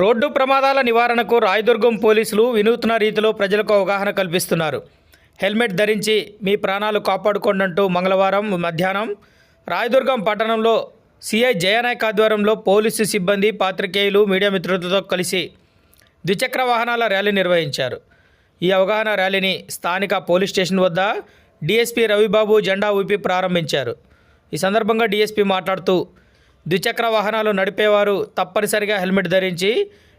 Road ప్రమాదాల నివారణకు రాయదుర్గం పోలీసులు వినూత్న రీతిలో ప్రజలకు అవగాహన కల్పిస్తున్నారు. హెల్మెట్ ధరించి మీ ప్రాణాలు కాపాడుకోండంటూ మంగళవారం మధ్యాహ్నం రాయదుర్గం పట్టణంలో సిఐ జయనాయక్ ఆధ్వర్యంలో పోలీసు సిబ్బంది పాత్రికేయులు మీడియా మిత్రులతో కలిసి ద్విచక్ర వాహనాల ర్యాలీ నిర్వహించారు. ఈ అవగాహన ర్యాలీని స్థానిక పోలీస్ స్టేషన్ వద్ద డీఎస్పీ రవిబాబు జెండా ఊపి ప్రారంభించారు. ఈ సందర్భంగా డీఎస్పీ మాట్లాడుతూ ద్విచక్ర వాహనాలు నడిపేవారు తప్పనిసరిగా హెల్మెట్ ధరించి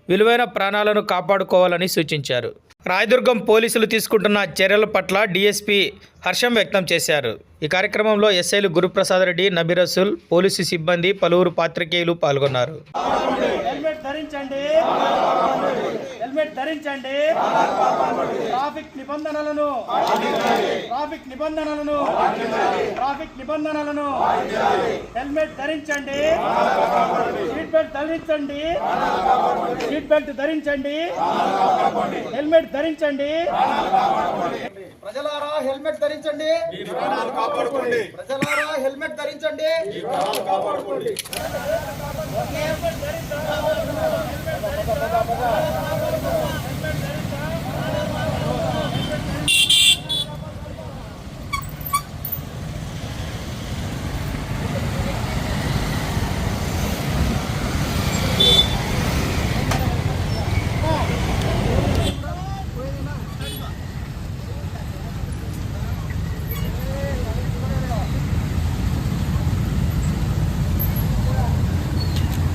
విలువైన ప్రాణాలను కాపాడుకోవాలని సూచించారు. రాయదుర్గం పోలీసులు తీసుకుంటున్న చర్యల పట్ల డీఎస్పీ హర్షం వ్యక్తం చేశారు. ఈ కార్యక్రమంలో ఎస్ఐలు గురుప్రసాద్ రెడ్డి నబీరసుల్ పోలీసు సిబ్బంది పలువురు పాత్రికేయులు పాల్గొన్నారు. హెల్మెట్ ధరించండి. హెల్మెట్ ధరించండి. ట్రాఫిక్ నిబంధనలను ట్రాఫిక్ నిబంధనలను ట్రాఫిక్ నిబంధనలను హెల్మెట్ ధరించండి. సీట్ బెల్ట్ ధరించండి. సీట్ బెల్ట్ ధరించండి. హెల్మెట్ ధరించండి. ప్రజలారా హెల్మెట్ ధరించండి. ప్రజలారా హెల్మెట్ ధరించండి.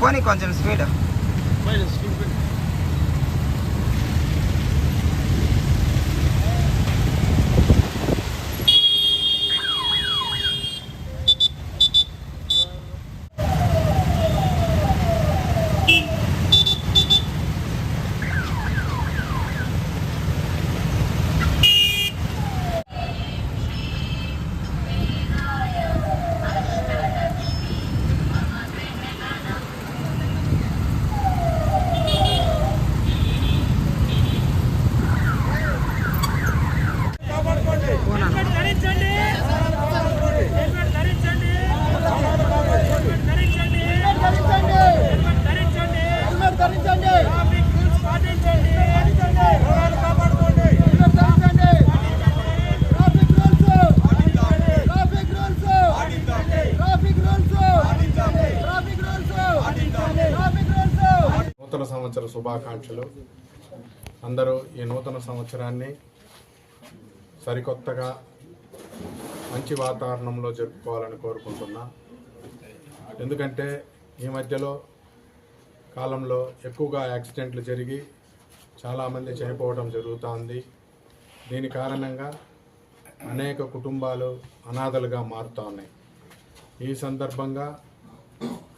పోనీ కొంచెం స్పీడ్ శుభాకాంక్షలు. అందరూ ఈ నూతన సంవత్సరాన్ని సరికొత్తగా మంచి వాతావరణంలో జరుపుకోవాలని కోరుకుంటున్నా. ఎందుకంటే ఈ మధ్యలో కాలంలో ఎక్కువగా యాక్సిడెంట్లు జరిగి చాలామంది చనిపోవడం జరుగుతోంది. దీని కారణంగా అనేక కుటుంబాలు అనాథలుగా మారుతూ ఉన్నాయి ఈ సందర్భంగా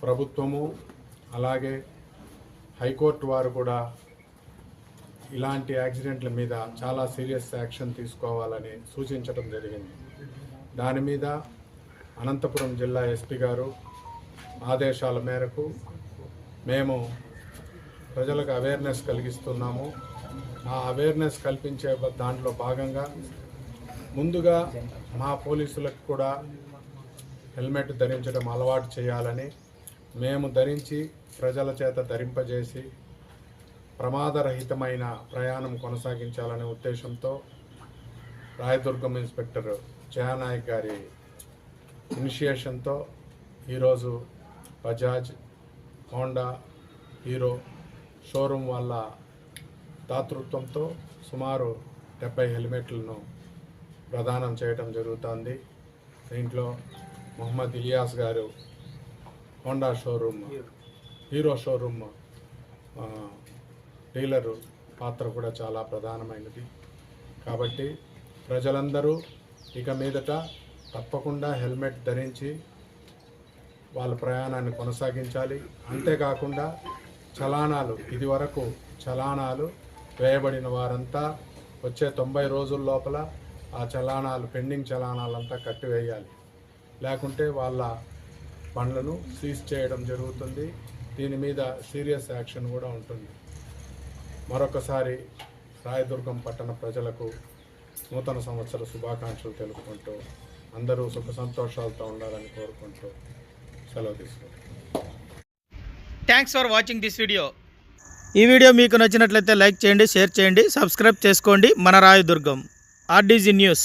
ప్రభుత్వము అలాగే హైకోర్టు వారు కూడా ఇలాంటి యాక్సిడెంట్ల మీద చాలా సీరియస్ యాక్షన్ తీసుకోవాలని సూచించడం జరిగింది. దాని మీద అనంతపురం జిల్లా ఎస్పీ గారు ఆదేశాల మేరకు మేము ప్రజలకు అవేర్నెస్ కలిగిస్తున్నాము. ఆ అవేర్నెస్ కల్పించే దాంట్లో భాగంగా ముందుగా మా పోలీసులకు కూడా హెల్మెట్ ధరించడం అలవాటు చేయాలని మేము ధరించి ప్రజల చేత ధరింపజేసి ప్రమాదరహితమైన ప్రయాణం కొనసాగించాలనే ఉద్దేశంతో రాయదుర్గం ఇన్స్పెక్టర్ జయానాయక్ గారి ఇనిషియేషన్తో ఈరోజు బజాజ్ హోండా హీరో షోరూమ్ వాళ్ళ దాతృత్వంతో సుమారు డెబ్బై హెల్మెట్లను ప్రదానం చేయడం జరుగుతుంది. దీంట్లో మొహమ్మద్ ఇలియాస్ గారు Honda showroom Hero showroom dealer పాత్ర కూడా చాలా ప్రధానమైనది. కాబట్టి ప్రజలందరూ ఇక మీదట తప్పకుండా హెల్మెట్ ధరించి వాళ్ళ ప్రయాణాన్ని కొనసాగించాలి. అంతేకాకుండా చలానాలు ఇది వరకు చలానాలు వేయబడిన వారంతా వచ్చే తొంభై రోజుల లోపల ఆ చలానాలు పెండింగ్ చలానాలంతా కట్టివేయాలి. లేకుంటే వాళ్ళ బండ్లను సీజ్ చేయడం జరుగుతుంది. దీని మీద సీరియస్ యాక్షన్ కూడా ఉంటుంది. మరొకసారి రాయదుర్గం పట్టణ ప్రజలకు నూతన సంవత్సర శుభాకాంక్షలు తెలుపుకుంటూ అందరూ సుఖ సంతోషాలతో ఉండాలని కోరుకుంటూ సెలవు తీసుకుంటాం thanks for watching this video ఈ వీడియో మీకు నచ్చినట్లయితే లైక్ చేయండి షేర్ చేయండి సబ్స్క్రైబ్ చేసుకోండి. మన రాయదుర్గం ఆర్డీజీ న్యూస్.